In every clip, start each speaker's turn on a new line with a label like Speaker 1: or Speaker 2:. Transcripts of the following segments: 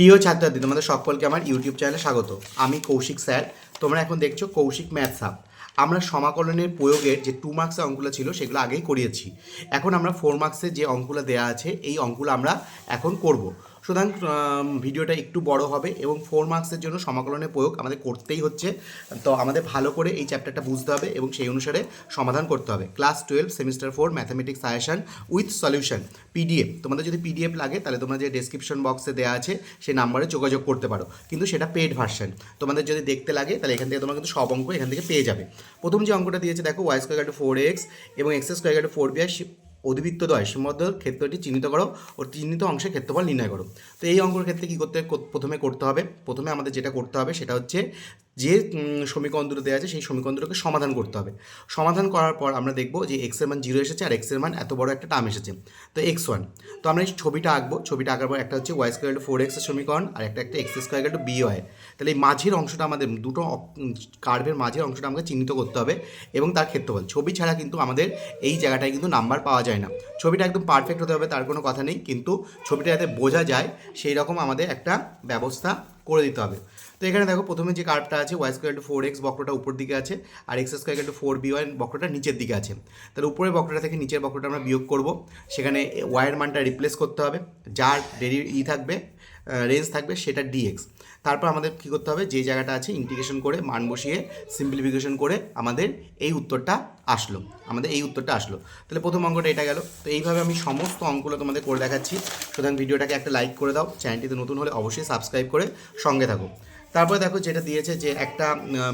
Speaker 1: প্রিয় ছাত্রদের তোমাদের সকলকে আমার ইউটিউব চ্যানেলে স্বাগত। আমি কৌশিক স্যার, তোমরা এখন দেখছ কৌশিক ম্যাথস আপ আমরা সমাকলনের প্রয়োগের যে টু মার্কসের অঙ্কগুলো ছিল সেগুলো আগেই করিয়েছি। এখন আমরা ফোর মার্কসের যে অঙ্কগুলো দেওয়া আছে, এই অঙ্কগুলো আমরা এখন করব। সুতরাং ভিডিওটা একটু বড় হবে এবং ফোর মার্কসের জন্য সমাকলনের প্রয়োগ আমাদের করতেই হচ্ছে। তো আমাদের ভালো করে এই চ্যাপ্টারটা বুঝতে হবে এবং সেই অনুসারে সমাধান করতে হবে। Class twelve semester four mathematics suggestion with solution PDF তোমাদের যদি পিডিএফ লাগে, তাহলে তোমরা যে ডেসক্রিপশন বক্সে দেওয়া আছে, সেই নাম্বারে যোগাযোগ করতে পারো। কিন্তু সেটা পেড ভার্সন তোমাদের যদি দেখতে লাগে, তাহলে এখান থেকে তোমরা কিন্তু সব অঙ্ক এখান থেকে পেয়ে যাবে। প্রথম যে অঙ্কটা দিয়েছে, দেখো y square to four x এবং x square to four b y অধিবৃত্ত দয় সীমাবদ্ধ ক্ষেত্রটি চিহ্নিত করো ও চিহ্নিত অংশের ক্ষেত্রফল নির্ণয় করো। তো এই অঙ্কের ক্ষেত্রে কী করতে, প্রথমে করতে হবে? প্রথমে আমাদের যেটা করতে হবে সেটা হচ্ছে যে সমীকরণ দুটো দেওয়া আছে সেই সমীকরণ দুটোকে সমাধান করতে হবে। সমাধান করার পর আমরা দেখব যে এক্সের মান জিরো এসেছে আর এক্সের মান এত বড় একটা টার্ম এসেছে। তো এক্স ওয়ান তো আমরা এই ছবিটা আঁকবো। ছবিটা আঁকার পর একটা হচ্ছে ওয়াই স্কোয়ার টু ফোর এক্সের সমীকরণ আর একটা একটা x square to b y তাহলে এই মাঝের অংশটা আমাদের দুটো কার্ভের মাঝের অংশটা আমাকে চিহ্নিত করতে হবে এবং তার ক্ষেত্রফল। ছবি ছাড়া কিন্তু আমাদের এই জায়গাটায় কিন্তু নাম্বার পাওয়া যায় না। ছবিটা একদম পারফেক্ট হতে হবে, তার কোনো কথা নেই। কিন্তু ছবিটা যাতে বোঝা যায় সেই রকম আমাদের একটা ব্যবস্থা করে দিতে হবে। তো এখানে দেখো প্রথমে যে কার্ভটা আছে y square to four x বক্রটা উপর দিকে আছে, আর x square to four b y বক্রটা নিচের দিকে আছে। তাহলে উপরের বক্রটা থেকে নিচের বক্রটা আমরা বিয়োগ করব। সেখানে ওয়াইয়ের মানটা রিপ্লেস করতে হবে। যার ডেরি ই থাকবে রেঞ্জ থাকবে সেটা ডিএক্স তারপর আমাদের কী করতে হবে? যে জায়গাটা আছে ইন্টিগ্রেশন করে, মান বসিয়ে সিম্পলিফিকেশন করে আমাদের এই উত্তরটা আসলো। আমাদের এই উত্তরটা আসলো। তাহলে প্রথম অঙ্কটা এটা গেল। তো এইভাবে আমি সমস্ত অঙ্কগুলো তোমাদের করে দেখাচ্ছি। সুতরাং ভিডিওটাকে একটা লাইক করে দাও। চ্যানেলটিতে নতুন হলে অবশ্যই সাবস্ক্রাইব করে সঙ্গে থাকো। তারপরে দেখো যেটা দিয়েছে যে একটা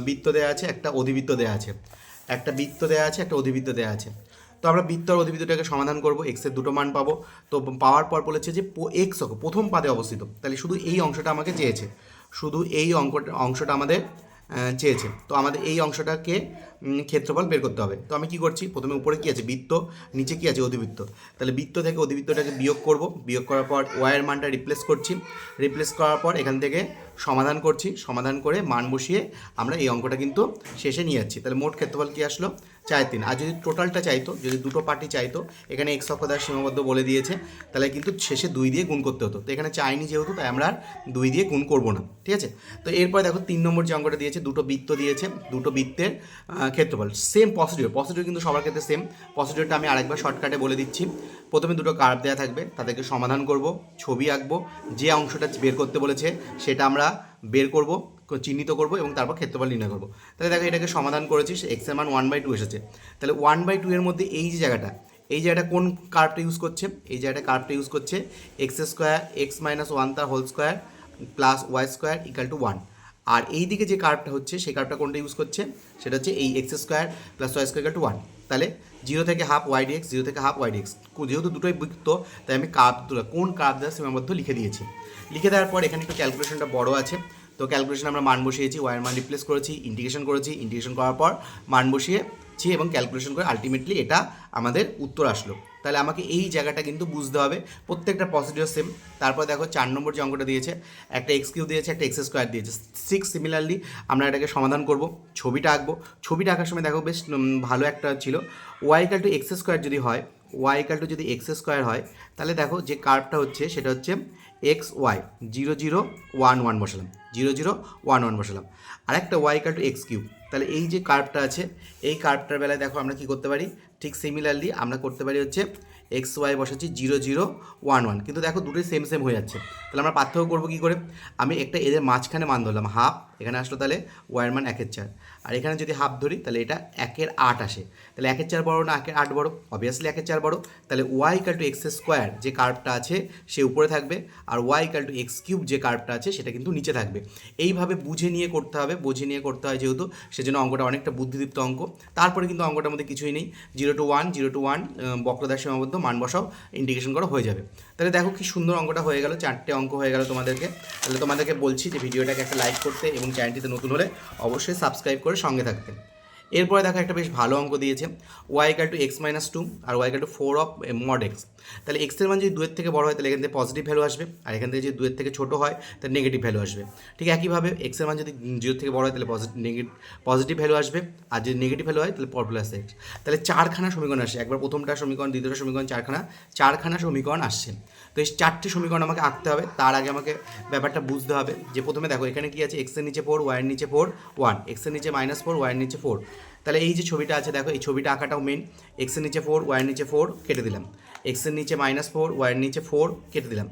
Speaker 1: বৃত্ত দেওয়া আছে, একটা অধিবৃত্ত দেওয়া আছে। একটা বৃত্ত দেওয়া আছে, একটা অধিবৃত্ত দেওয়া আছে। তো আমরা বৃত্ত আর অধিবৃত্তটাকে সমাধান করব এক্সের দুটো মান পাবো। তো পাওয়ার পর বলেছে যে এক্স প্রথম পাদে অবস্থিত। তাহলে শুধু এই অংশটা আমাকে চেয়েছে। শুধু এই অঙ্কটা, অংশটা আমাদের চেয়েছে। তো আমাদের এই অংশটাকে ক্ষেত্রফল বের করতে হবে। তো আমি কি করছি? প্রথমে উপরে কি আছে? বৃত্ত, নিচে কি আছে? অধিবৃত্ত। তাহলে বৃত্ত থেকে অধিবৃত্তটাকে বিয়োগ করব। বিয়োগ করার পর ওয়াইয়ের মানটা রিপ্লেস করছি। রিপ্লেস করার পর এখান থেকে সমাধান করছি। সমাধান করে মান বসিয়ে আমরা এই অঙ্কটা কিন্তু শেষে নিয়ে যাচ্ছি। তাহলে মোট ক্ষেত্রফল কি আসলো? চার তিন। আর যদি টোটালটা চাইতো, যদি দুটো পার্টি চাইতো, এখানে এক্স অক্ষ সীমাবদ্ধ বলে দিয়েছে, তাহলে কিন্তু শেষে দুই দিয়ে গুণ করতে হতো। তো এখানে চাইনি যেহেতু, তাই আমরা আর দুই দিয়ে গুণ করব না। ঠিক আছে? তো এরপর দেখো তিন নম্বর যে অঙ্কটা দিয়েছে, দুটো বৃত্ত দিয়েছে। দুটো বৃত্তের ক্ষেত্রফল সেম প্রসিডিওর প্রসিডিওর কিন্তু সবার ক্ষেত্রে সেম প্রসিডিওরটা আমি আরেকবার শর্টকাটে বলে দিচ্ছি। প্রথমে দুটো কার্ভ দেওয়া থাকবে, তাদেরকে সমাধান করব, ছবি আঁকবো, যে অংশটা বের করতে বলেছে সেটা আমরা বের করব, চিহ্নিত করব এবং তারপর ক্ষেত্রফল নির্ণয় করব। তাহলে দেখো এটাকে সমাধান করেছিস এক্সের মান ওয়ান বাই টু এসেছে। তাহলে ওয়ান বাই টু এর মধ্যে এই যে জায়গাটা, এই জায়গাটা কোন কার্ভটা ইউজ করছে? এই জায়গাটা কার্ভটা ইউজ করছে x square x minus one তার whole square plus y square equal to one আর এই দিকে যে কার্ভটা হচ্ছে, সেই কার্ভটা কোনটা ইউজ করছে? সেটা হচ্ছে এই x square plus y square to one তাহলে জিরো থেকে হাফ ওয়াই ডিএক্স জিরো থেকে হাফ ওয়াই ডিএক্স যেহেতু দুটোই বৃত্ত, তাই আমি কার্ভ কোন কার্ভ দ্বারা সীমাবদ্ধ লিখে দিয়েছি। লিখে দেওয়ার পর এখানে একটু ক্যালকুলেশনটা বড় আছে। তো ক্যালকুলেশন আমরা মান বসিয়েছি ওয়ার মান রিপ্লেস করেছি ইন্টিগ্রেশন করেছি ইন্টিগ্রেশন করার পর মান বসিয়েছি এবং ক্যালকুলেশন করে আলটিমেটলি এটা আমাদের উত্তর আসলো। তাহলে আমাকে এই জায়গাটা কিন্তু বুঝতে হবে। প্রত্যেকটা প্রসিডিওর সেম তারপর দেখো চার নম্বর যে অঙ্কটা দিয়েছে, একটা এক্স কিউ দিয়েছে, একটা এক্স স্কোয়ার দিয়েছে। সিক্স সিমিলারলি আমরা এটাকে সমাধান করব, ছবিটা আঁকবো। ছবিটা আঁকার সময় দেখো বেশ ভালো একটা ছিল। Y equal to x square যদি হয় ওয়াই ইকাল টু যদি এক্স স্কোয়ার হয়, তাহলে দেখো যে কার্ভটা হচ্ছে, সেটা হচ্ছে x y zero zero one one বসালাম। জিরো জিরো ওয়ান ওয়ান বসালাম। আর একটা y equal to x cube তাহলে এই যে কার্ভটা আছে, এই কার্ভটার বেলায় দেখো আমরা কি করতে পারি? ঠিক সিমিলারলি আমরা করতে পারি হচ্ছে এক্স ওয়াই বসাচ্ছি জিরো জিরো ওয়ান ওয়ান। কিন্তু দেখো দুটোই সেম সেম হয়ে যাচ্ছে। তাহলে আমরা পার্থক্য করব কী করে? আমি একটা এদের মাঝখানে মান ধরলাম হাফ এখানে আসলো তাহলে ওয়াইয়ের মান একের চার। আর এখানে যদি হাফ ধরি, তাহলে এটা একের আট আসে। তাহলে একের চার বড় না একের আট বড়? অবভিয়াসলি একের চার বড়। তাহলে y equal to x square যে কার্ভটা আছে, সে উপরে থাকবে। আর y equal to x cube যে কার্ভটা আছে, সেটা কিন্তু নিচে থাকবে। এইভাবে বুঝে নিয়ে করতে হবে, বুঝে নিয়ে করতে হয় যেহেতু, সেজন্য অঙ্কটা অনেকটা বুদ্ধিদীপ্ত অঙ্ক। তারপরে কিন্তু অঙ্কটার মধ্যে কিছুই নেই। Zero to one zero to one বক্রদার সীমাবদ্ধ। মান বসাও ইন্ডিকেশন করা হয়ে যাবে। তাহলে দেখো কি সুন্দর অঙ্কটা হয়ে গেল, চারটে অঙ্ক হয়ে গেল তোমাদেরকে। তাহলে তোমাদেরকে বলছি যে ভিডিওটাকে একটা লাইক করতে এবং চ্যানেলটিতে নতুন হলে অবশ্যই সাবস্ক্রাইব করে সঙ্গে থাকতে। এরপরে দেখো একটা বেশ ভালো অঙ্ক দিয়েছে y equal to x minus two R y equal to four of mod x তাহলে এক্সের মান যদি দুয়ের থেকে বড় হয়, তাহলে এখান থেকে পজিটিভ ভ্যালু আসবে। আর এখান থেকে যদি দুয়ের থেকে ছোটো হয়, তাহলে নেগেটিভ ভ্যালু আসবে। ঠিক একইভাবে এক্সের মান যদি জিরো থেকে বড় হয়, তাহলে পজিটিভ পজিটিভ ভ্যালু আসবে। আর যদি নেগেটিভ ভ্যালু হয়, তাহলে পর প্লাস এক্স তাহলে চারখানা সমীকরণ আসে। একবার প্রথমটা সমীকরণ, দ্বিতীয়টা সমীকরণ, চারখানা চারখানা সমীকরণ আসছে। তো এই চারটি সমীকরণ আমাকে আঁকতে হবে। তার আগে আমাকে ব্যাপারটা বুঝতে হবে যে প্রথমে দেখো, এখানে কি আছে? এক্সের নিচে ফোর ওয়াইয়ের নিচে ফোর ওয়ান এক্সের নিচে মাইনাস ফোর ওয়াইয়ের নিচে ফোর তাহলে এই যে ছবিটা আছে, দেখো, এই ছবিটা আঁকাটাও মেন এক্সের নিচে ফোর ওয়াইয়ের নিচে ফোর কেটে দিলাম। এক্সের নিচে মাইনাস ফোর ওয়াইয়ের নিচে ফোর কেটে দিলাম।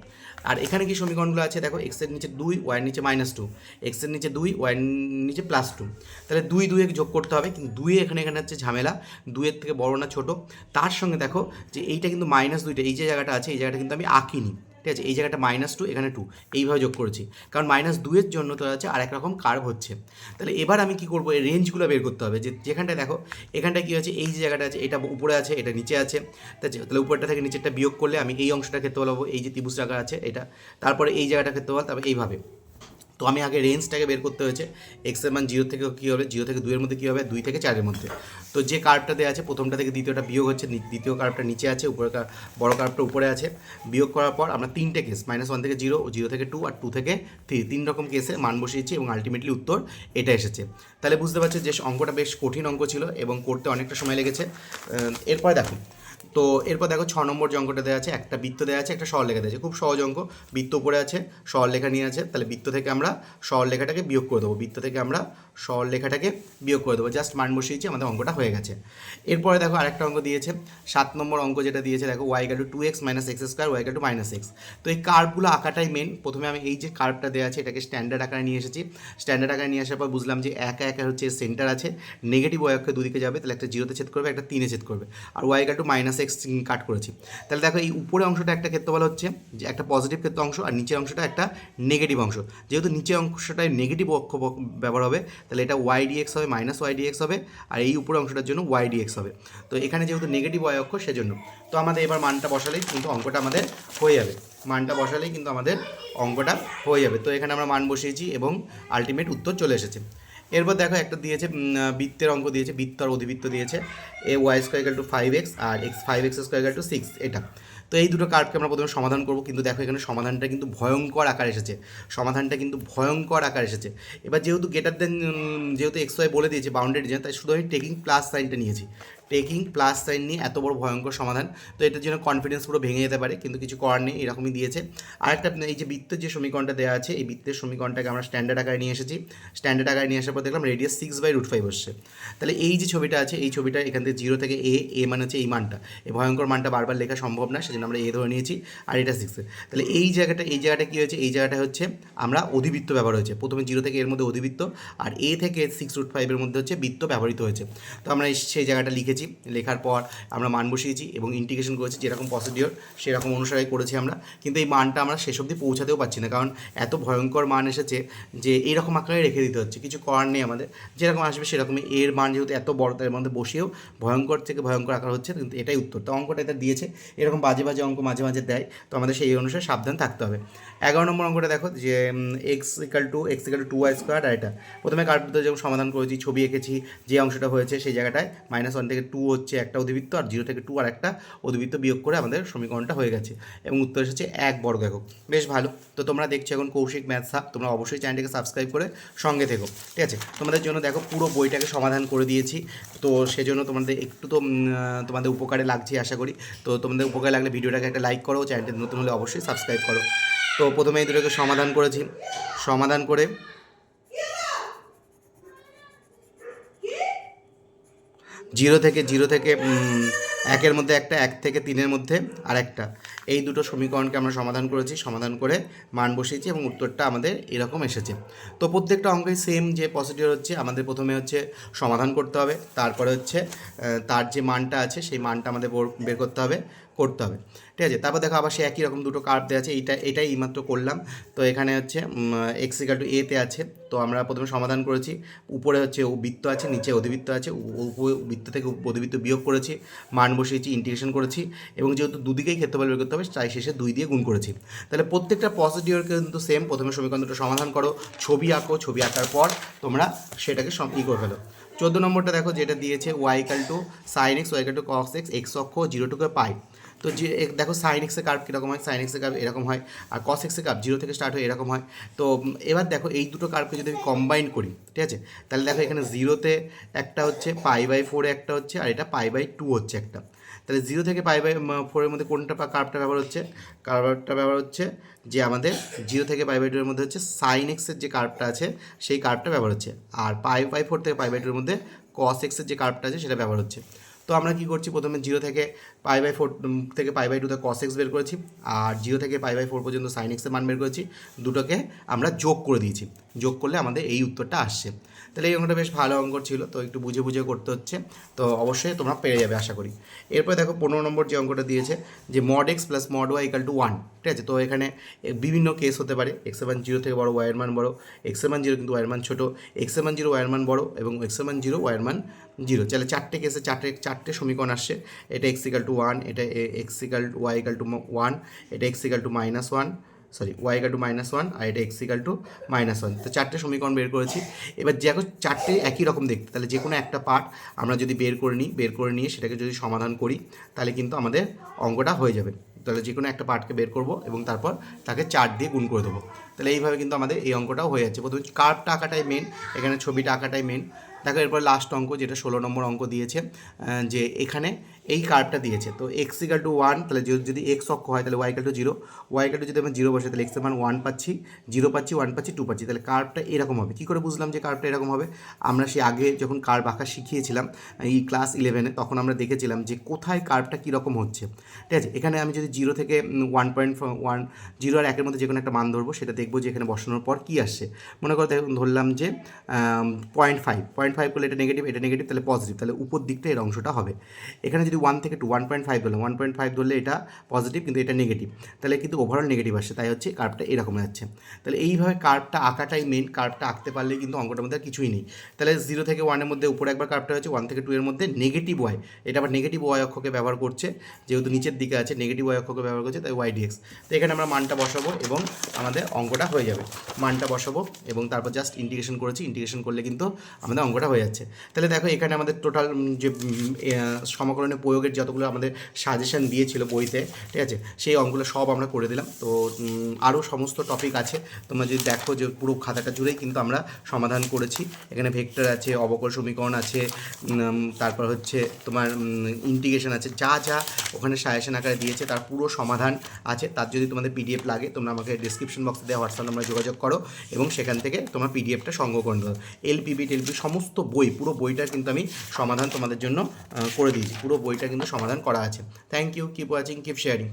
Speaker 1: আর এখানে কি সমীকরণগুলো আছে? দেখো এক্সের নিচে দুই ওয়াইয়ের নিচে মাইনাস টু এক্সের নিচে দুই ওয়াইয়ের নিচে প্লাস টু তাহলে দুই দুয়ে যোগ করতে হবে, কিন্তু দুই এখানে এখানে হচ্ছে ঝামেলা। দুইয়ের থেকে বড় না, ছোট। তার সঙ্গে দেখো যে এইটা কিন্তু মাইনাস দুইটা, এই যে জায়গাটা আছে, এই জায়গাটা কিন্তু আমি আঁকিনি। ঠিক আছে? এই জায়গাটা মাইনাস টু এখানে টু এইভাবে যোগ করেছি। কারণ মাইনাস দুয়ের জন্য তো আছে আরেক রকম কার্ভ হচ্ছে। তাহলে এবার আমি কি করব? এই রেঞ্জগুলো বের করতে হবে। যে যেখানটা দেখো এখানটা কী হচ্ছে এই যে জায়গাটা আছে, এটা উপরে আছে, এটা নিচে আছে। তাহলে উপরটা থেকে নিচেরটা বিয়োগ করলে আমি এই অংশটা ক্ষেত্রে বলব এই যে ত্রিভুজ টাকা আছে, এটা। তারপরে এই জায়গাটা ক্ষেত্রে বল তারপরে এইভাবে। তো আমি আগে রেঞ্জটাকে বের করতে হয়েছে। এক্সের মান জিরো থেকে কী হবে? জিরো থেকে দুইয়ের মধ্যে কী হবে? দুই থেকে চারের মধ্যে। তো যে কার্ভটা দেওয়া আছে, প্রথমটা থেকে দ্বিতীয়টা বিয়োগ হচ্ছে দ্বিতীয় কার্ভটা নিচে আছে উপরে বড় কার্ভটা উপরে আছে। বিয়োগ করার পর আমরা তিনটে কেস মাইনাস ওয়ান থেকে জিরো জিরো থেকে টু আর টু থেকে থ্রি তিন রকম কেসে মান বসিয়েছি এবং আলটিমেটলি উত্তর এটা এসেছে। তাহলে বুঝতে পারছ যে অঙ্কটা বেশ কঠিন অঙ্ক ছিল এবং করতে অনেকটা সময় লেগেছে। এরপরে দেখো। তো এরপর দেখো ছ নম্বর অঙ্কটা দেওয়া আছে, একটা বৃত্ত দেওয়া আছে, একটা সরল লেখা দেওয়া আছে। খুব সহজ অঙ্ক। বৃত্ত উপরে আছে সরল লেখা নিয়ে আছে, তাহলে বৃত্ত থেকে আমরা সরল লেখাটাকে বিয়োগ করে দেবো। বৃত্ত থেকে আমরা সরল লেখাটাকে বিয়োগ করে দেবো। জাস্ট মান বসিয়েছি, আমাদের অঙ্কটা হয়ে গেছে। এরপরে দেখো আরেকটা অঙ্ক দিয়েছে। সাত নম্বর অঙ্ক যেটা দিয়েছে, দেখো y to two x minus x square y to minus x তো এই কার্ভগুলো আঁকাটাই মেন প্রথমে আমি এই যে কার্ভটা দেওয়া আছে, এটাকে স্ট্যান্ডার্ড আকারে নিয়ে এসেছি। স্ট্যান্ডার্ড আকারে নিয়ে আসার পর বুঝলাম যে একা একা হচ্ছে সেন্টার আছে। নেগেটিভ ওয়াই অক্ষে দুদিকে যাবে, তাহলে একটা জিরোতে ছেদ করবে, একটা তিনে ছেদ করবে। আর y to minus x cut করেছি। তাহলে দেখো এই উপরে অংশটা একটা ক্ষেত্রফল হচ্ছে যে একটা পজিটিভ ক্ষেত্র অংশ আর নিচের অংশটা একটা নেগেটিভ অংশ। যেহেতু নিচের অংশটায় নেগেটিভ অক্ষ ব্যবহার হবে, তাহলে এটা ওয়াই ডিএক্স হবে মাইনাস ওয়াই ডিএক্স হবে আর এই উপরে অংশটার জন্য ওয়াই ডিএক্স হবে। তো এখানে যেহেতু নেগেটিভ ওয়াই অক্ষ, সেজন্য। তো আমাদের এবার মানটা বসালেই কিন্তু অঙ্কটা আমাদের হয়ে যাবে। মানটা বসালেই কিন্তু আমাদের অঙ্কটা হয়ে যাবে। তো এখানে আমরা মান বসিয়েছি এবং আলটিমেট উত্তর চলে এসেছে। এরপর দেখো একটা দিয়েছে বৃত্তের অঙ্ক দিয়েছে বৃত্ত আর অধিবৃত্ত দিয়েছে, এ y square to five x R x five x square to six, এটা। তো এই দুটো কার্ডকে আমরা প্রথমে সমাধান করব, কিন্তু দেখো এখানে সমাধানটা কিন্তু ভয়ঙ্কর আকার এসেছে। সমাধানটা কিন্তু ভয়ঙ্কর আকার এসেছে। এবার যেহেতু গেটার দেন যেহেতু এক্স ওয়াই বলে দিয়েছে বাউন্ডারি ডিজাইন তাই শুধু আমি টেকিং প্লাস সাইনটা নিয়েছি। টেকিং প্লাস সাইন নিয়ে এত বড় ভয়ঙ্কর সমাধান। তো এটার জন্য কনফিডেন্স পুরো ভেঙে যেতে পারে, কিন্তু কিছু করার নেই, এরকমই দিয়েছে। আরেকটা এই যে বৃত্তের যে সমীকরণটা দেওয়া আছে, এই বৃত্তের সমীকরণটাকে আমরা স্ট্যান্ডার্ড আকারে নিয়ে এসেছি। স্ট্যান্ডার্ড আকারে নিয়ে আসার পর দেখলাম radius six by root five হচ্ছে তাহলে এই যে ছবিটা আছে, এই ছবিটা এখান থেকে জিরো থেকে এ এ মানে হচ্ছে এই মানটা। এই ভয়ঙ্কর মানটা বারবার লেখা সম্ভব না, সেজন্য আমরা এ ধরে নিয়েছি, আর এটা সিক্স তাহলে এই জায়গাটা এই জায়গাটা কী হয়েছে? এই জায়গাটা হচ্ছে আমরা অধিবৃত্ত ব্যবহার হয়েছে। প্রথমে জিরো থেকে এর মধ্যে অধিবৃত্ত, আর এ থেকে সিক্স রুট ফাইভের মধ্যে হচ্ছে বৃত্ত ব্যবহৃত হয়েছে। তো আমরা সেই জায়গাটা লিখেছি। লেখার পর আমরা মান বসিয়েছি এবং ইন্টিগ্রেশন করেছি যেরকম প্রসিডিওর সেরকম অনুসারে করেছি আমরা। কিন্তু এই মানটা আমরা শেষ অবধি পৌঁছাতেও পারছি না। কারণ এত ভয়ঙ্কর মান এসেছে যে এইরকম আকারে রেখে দিতে হচ্ছে। কিছু করার নেই আমাদের। যেরকম আসবে সেরকমই। এর মান যেহেতু এত বড়, তার মধ্যে বসিয়েও ভয়ঙ্কর থেকে ভয়ঙ্কর আকার হচ্ছে। কিন্তু এটাই উত্তর। তো অঙ্কটা এটা দিয়েছে। এরকম বাজে বাজে অঙ্ক মাঝে মাঝে দেয়। তো আমাদের সেই অনুসারে সাবধান থাকতে হবে। এগারো নম্বর অঙ্কটা দেখো যে x equal to x equal to y square আর এটা। প্রথমে কার্ডতে যেমন সমাধান করেছি, ছবি এঁকেছি, যে অংশটা হয়েছে সেই জায়গাটায় মাইনাস ওয়ান থেকে টু হচ্ছে একটা অধিবৃত্ত আর জিরো থেকে টু আর একটা অধিবৃত্ত বিয়োগ করে আমাদের সমীকরণটা হয়ে গেছে। এবং উত্তর এসেছে এক বর্গ একক। বেশ ভালো। তো তোমরা দেখছ এখন কৌশিক ম্যাথস হাব তোমরা অবশ্যই চ্যানেলটাকে সাবস্ক্রাইব করে সঙ্গে থেকো। ঠিক আছে? তোমাদের জন্য দেখো পুরো বইটাকে সমাধান করে দিয়েছি। তো সেজন্য তোমাদের একটু তো তোমাদের উপকারে লাগছে আশা করি। তো তোমাদের উপকারে লাগলে ভিডিওটাকে একটা লাইক করো। চ্যানেলটা নতুন হলে অবশ্যই সাবস্ক্রাইব করো। তো প্রথমে এই দুটোকে সমাধান করেছি। সমাধান করে জিরো থেকে জিরো থেকে একের মধ্যে একটা, এক থেকে তিনের মধ্যে আর একটা এই দুটো সমীকরণকে আমরা সমাধান করেছি, সমাধান করে মান বসিয়েছি এবং উত্তরটা আমাদের এরকম এসেছে। তো প্রত্যেকটা অঙ্কেই সেম যে প্রসিডিওর হচ্ছে, আমাদের প্রথমে হচ্ছে সমাধান করতে হবে, তারপরে হচ্ছে তার যে মানটা আছে, সেই মানটা আমাদের বোর- করতে হবে করতে হবে। ঠিক আছে? তারপর দেখো আবার সে একই রকম দুটো কার্ভ দেওয়া আছে, এইটা, এটাই এইমাত্র করলাম। তো এখানে হচ্ছে এক্স ইকাল টু এতে আছে। তো আমরা প্রথমে সমাধান করেছি। উপরে হচ্ছে বৃত্ত আছে, নিচে অধিবৃত্ত আছে বৃত্ত থেকে অধিবৃত্ত বিয়োগ করেছি, মান বসিয়েছি ইন্টিগ্রেশন করেছি এবং যেহেতু দুদিকেই ক্ষেত্রফল বের করতে হবে, তাই শেষে দুই দিয়ে গুণ করেছি। তাহলে প্রত্যেকটা প্রসিডিওর কিন্তু সেম প্রথমে সমীকরণ দুটো সমাধান করো, ছবি আঁকো, ছবি আঁকার পর তোমরা সেটাকে ই করে ফেলো। চোদ্দ নম্বরটা দেখো, যেটা দিয়েছে y equal to sine x y equal to cos x x অক্ষ জিরো টু পাই তো যে দেখো সাইন এক্সের কার্ভ কীরকম হয়? সাইন এক্সের কার্ভ এরকম হয়। আর কস এক্সের কার্ভ জিরো থেকে স্টার্ট হয় এরকম হয়। তো এবার দেখো এই দুটো কার্ভকে যদি আমি কম্বাইন করি, ঠিক আছে? তাহলে দেখো এখানে জিরোতে একটা হচ্ছে পাই বাই ফোরে একটা হচ্ছে, আর এটা পাই বাই টু হচ্ছে একটা। তাহলে জিরো থেকে পাই বাই ফোরের মধ্যে কোনটা কার্ভটা ব্যবহার হচ্ছে? কার্ভটা ব্যবহার হচ্ছে যে আমাদের জিরো থেকে পাই বাই টুয়ের মধ্যে হচ্ছে সাইন এক্সের যে কার্ভটা আছে, সেই কার্ভটা ব্যবহার হচ্ছে। আর পাই বাই ফোর থেকে পাই বাই টুয়ের মধ্যে কস এক্সের যে কার্ভটা আছে, সেটা ব্যবহার হচ্ছে। তো আমরা কি করছি? প্রথমে জিরো থেকে পাই বাই ফোর থেকে পাই বাই টুতে কস এক্স বের করেছি আর জিরো থেকে পাই বাই ফোর পর্যন্ত সাইন এক্সের মান বের করেছি। দুটোকে আমরা যোগ করে দিয়েছি। যোগ করলে আমাদের এই উত্তরটা আসছে। তাহলে এই অঙ্কটা বেশ ভালো অঙ্ক ছিল, তো একটু বুঝে বুঝে করতে হচ্ছে। তো অবশ্যই তোমরা পেরে যাবে, আশা করি। এরপরে দেখো পনেরো নম্বর যে অঙ্কটা দিয়েছে, যে mod x plus mod y equal to one ঠিক আছে? তো এখানে বিভিন্ন কেস হতে পারে। এক্স মান জিরো থেকে বড় ওয়াইয়ের মান বড়। এক্স মান জিরো কিন্তু ওয়াইয়ের মান ছোটো। এক্স মান জিরো ওয়াইয়ের মান বড় এবং এক্স মান জিরো ওয়াইয়ের মান জিরো তাহলে চারটে কেসে চারটে চারটে সমীকরণ আসছে। এটা এক্স ইকাল টু ওয়ান এটা x equal y equal to one এটা x equal to minus one sorry y equal to minus one আর এটা x equal to minus one তো চারটে সমীকরণ বের করেছি। এবার যে চারটে একই রকম দেখতে, তাহলে যে কোনো একটা পার্ট আমরা যদি বের করে নিই, বের করে নিয়ে সেটাকে যদি সমাধান করি, তাহলে কিন্তু আমাদের অঙ্কটা হয়ে যাবে। তাহলে যে কোনো একটা পার্টকে বের করব এবং তারপর তাকে চার দিয়ে গুণ করে দেবো। তাহলে এইভাবে কিন্তু আমাদের এই অঙ্কটাও হয়ে যাচ্ছে। প্রথমে কার্ভটা আঁকাটাই মেন এখানে ছবিটা আঁকাটাই মেন দেখো এরপর লাস্ট অঙ্ক, যেটা ষোলো নম্বর অঙ্ক দিয়েছে যে এখানে এই কার্ভটা দিয়েছে। তো এক্স ইকাল টু ওয়ান তাহলে যদি- এক্স অক্ষ হয়, তাহলে y equal to zero y equal to যদি আমরা জিরো বসে তাহলে এক্সের মান ওয়ান পাচ্ছি। জিরো পাচ্ছি ওয়ান পাচ্ছি টু পাচ্ছি। তাহলে কার্ভটা এরকম হবে। কী করে বুঝলাম যে কার্ভটা এরকম হবে? আমরা সে আগে যখন কার্ভ আঁকা শিখিয়েছিলাম, এই ক্লাস ইলেভেনে তখন আমরা দেখেছিলাম যে কোথায় কার্ভটা কীরকম হচ্ছে। ঠিক আছে? এখানে আমি যদি জিরো থেকে ওয়ান পয়েন্ট ওয়ান জিরো আর একের মধ্যে যে কোনো একটা মান ধরবো, সেটা দেখব যে এখানে বসানোর পর কী আসছে। মনে করো ধরলাম যে পয়েন্ট ফাইভ পয়েন্ট ফাইভ করলে এটা নেগেটিভ এটা নেগেটিভ তাহলে পজিটিভ তাহলে উপর দিকটা এর অংশটা হবে। এখানে যদি ওয়ান থেকে টু ওয়ান পয়েন্ট ফাইভ ধরলাম। ওয়ান পয়েন্ট ফাইভ ধরলে এটা পজিটিভ কিন্তু এটা নেগেটিভ তাহলে কিন্তু ওভারঅল নেগেটিভ আসছে তাই হচ্ছে কার্ভটা এরকম যাচ্ছে। তাহলে এইভাবে কার্ভটা আঁকাটাই মেন কার্ভটা আঁকতে পারলে কিন্তু অঙ্কটার মধ্যে কিছুই নেই। তাহলে জিরো থেকে ওয়ানের মধ্যে উপরে একবার কার্ভটা হচ্ছে ওয়ান থেকে টু এর মধ্যে নেগেটিভ ওয়াই এটা আবার নেগেটিভ ওয়াই অক্ষকে ব্যবহার করছে, যেহেতু নিচের দিকে আছে নেগেটিভ ওয়াই অক্ষকে ব্যবহার করছে, তাই ওয়াই ডিএক্স তো এখানে আমরা মানটা বসাবো এবং আমাদের অঙ্কটা হয়ে যাবে। মানটা বসাবো এবং তারপর জাস্ট ইন্টিগ্রেশন করেছি। ইন্টিগ্রেশন করলে কিন্তু আমাদের অঙ্কটা হয়ে যাচ্ছে। তাহলে দেখো এখানে আমাদের টোটাল যে সমকলনের প্রয়োগের যতগুলো আমাদের সাজেশন দিয়েছিল বইতে, ঠিক আছে? সেই অঙ্কগুলো সব আমরা করে দিলাম। তো আরও সমস্ত টপিক আছে। তোমরা যদি দেখো যে পুরো খাতাটা জুড়েই কিন্তু আমরা সমাধান করেছি। এখানে ভেক্টর আছে, অবকল সমীকরণ আছে তারপর হচ্ছে তোমার ইন্টিগ্রেশন আছে। যা যা ওখানে সাজেশন আকারে দিয়েছে, তার পুরো সমাধান আছে। তার যদি তোমাদের পিডিএফ লাগে, তোমরা আমাকে ডিসক্রিপশন বক্সে দেওয়া হোয়াটসঅ্যাপ নাম্বারে যোগাযোগ করো এবং সেখান থেকে তোমার পিডিএফটা সংগ্রহ করে নেবে এলপিবি টেলপি সমস্ত বই, পুরো বইটার কিন্তু আমি সমাধান তোমাদের জন্য করে দিয়েছি। পুরো বইটা কিন্তু সমাধান করা আছে। Thank you keep watching keep sharing